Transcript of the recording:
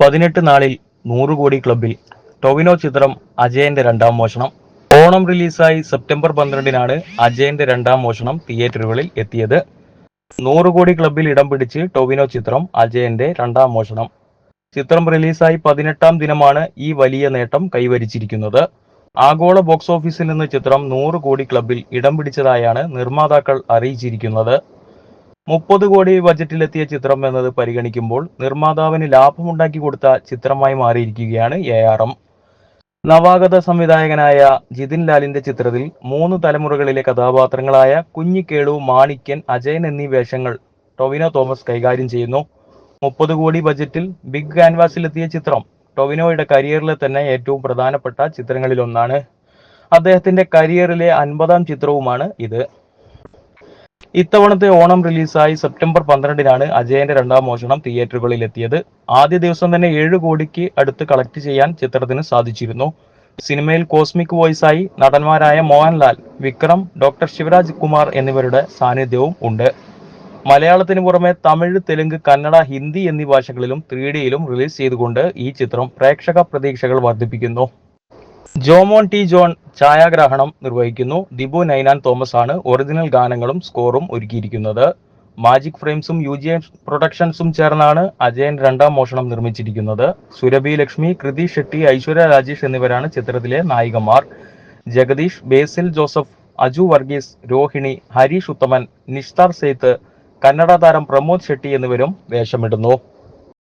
പതിനെട്ട് നാളിൽ നൂറ് കോടി ക്ലബിൽ ടൊവിനോ ചിത്രം അജയന്റെ രണ്ടാം മോഷണം. ഓണം റിലീസായി സെപ്റ്റംബർ പന്ത്രണ്ടിനാണ് അജയന്റെ രണ്ടാം മോഷണം തിയേറ്ററുകളിൽ എത്തിയത്. നൂറ് കോടി ക്ലബിൽ ഇടം പിടിച്ച് ടൊവിനോ ചിത്രം അജയന്റെ രണ്ടാം മോഷണം. ചിത്രം റിലീസായി പതിനെട്ടാം ദിനമാണ് ഈ വലിയ നേട്ടം കൈവരിച്ചിരിക്കുന്നത്. ആഗോള ബോക്സ് ഓഫീസിൽ നിന്ന് ചിത്രം നൂറ് കോടി ക്ലബിൽ ഇടം പിടിച്ചതായാണ് നിർമ്മാതാക്കൾ അറിയിച്ചിരിക്കുന്നത്. മുപ്പത് കോടി ബജറ്റിലെത്തിയ ചിത്രം എന്നത് പരിഗണിക്കുമ്പോൾ നിർമ്മാതാവിന് ലാഭമുണ്ടാക്കി കൊടുത്ത ചിത്രമായി മാറിയിരിക്കുകയാണ് എ ആർ എം നവാഗത സംവിധായകനായ ജിതിൻ ലാലിന്റെ ചിത്രത്തിൽ മൂന്ന് തലമുറകളിലെ കഥാപാത്രങ്ങളായ കുഞ്ഞിക്കേളു മാണിക്യൻ അജയൻ എന്നീ വേഷങ്ങൾ ടൊവിനോ തോമസ് കൈകാര്യം ചെയ്യുന്നു. മുപ്പത് കോടി ബജറ്റിൽ ബിഗ് ക്യാൻവാസിലെത്തിയ ചിത്രം ടൊവിനോയുടെ കരിയറിലെ തന്നെ ഏറ്റവും പ്രധാനപ്പെട്ട ചിത്രങ്ങളിലൊന്നാണ്. അദ്ദേഹത്തിന്റെ കരിയറിലെ അൻപതാം ചിത്രവുമാണ് ഇത്. ഇത്തവണത്തെ ഓണം റിലീസായി സെപ്റ്റംബർ പന്ത്രണ്ടിനാണ് അജയന്റെ രണ്ടാം മോഷണം തിയേറ്ററുകളിൽ എത്തിയത് ആദ്യ ദിവസം തന്നെ ഏഴ് കോടിക്ക് അടുത്ത് കളക്ട് ചെയ്യാൻ ചിത്രത്തിന് സാധിച്ചിരുന്നു. സിനിമയിൽ കോസ്മിക് വോയിസായി നടന്മാരായ മോഹൻലാൽ വിക്രം ഡോക്ടർ ശിവരാജ് കുമാർ എന്നിവരുടെ സാന്നിധ്യവും ഉണ്ട്. മലയാളത്തിന് പുറമെ തമിഴ് തെലുങ്ക് കന്നഡ ഹിന്ദി എന്നീ ഭാഷകളിലും ത്രീ ഡിയിലും റിലീസ് ചെയ്തുകൊണ്ട് ഈ ചിത്രം പ്രേക്ഷക പ്രതീക്ഷകൾ വർദ്ധിപ്പിക്കുന്നു. ജോമോൻ ടി ജോൺ ഛായാഗ്രഹണം നിർവഹിക്കുന്നു. ദിബു നൈനാൻ തോമസ് ആണ് ഒറിജിനൽ ഗാനങ്ങളും സ്കോറും ഒരുക്കിയിരിക്കുന്നത്. മാജിക് ഫ്രെയിംസും യു ജി പ്രൊഡക്ഷൻസും ചേർന്നാണ് അജയൻ രണ്ടാം മോഷണം നിർമ്മിച്ചിരിക്കുന്നത്. സുരഭി ലക്ഷ്മി കൃതി ഷെട്ടി ഐശ്വര്യ രാജേഷ് എന്നിവരാണ് ചിത്രത്തിലെ നായികമാർ. ജഗദീഷ് ബേസിൽ ജോസഫ് അജു വർഗീസ് രോഹിണി ഹരീഷ് ഉത്തമൻ നിഷ്താർ സെയ്ത്ത് കന്നഡ താരം പ്രമോദ് ഷെട്ടി എന്നിവരും വേഷമിടുന്നു.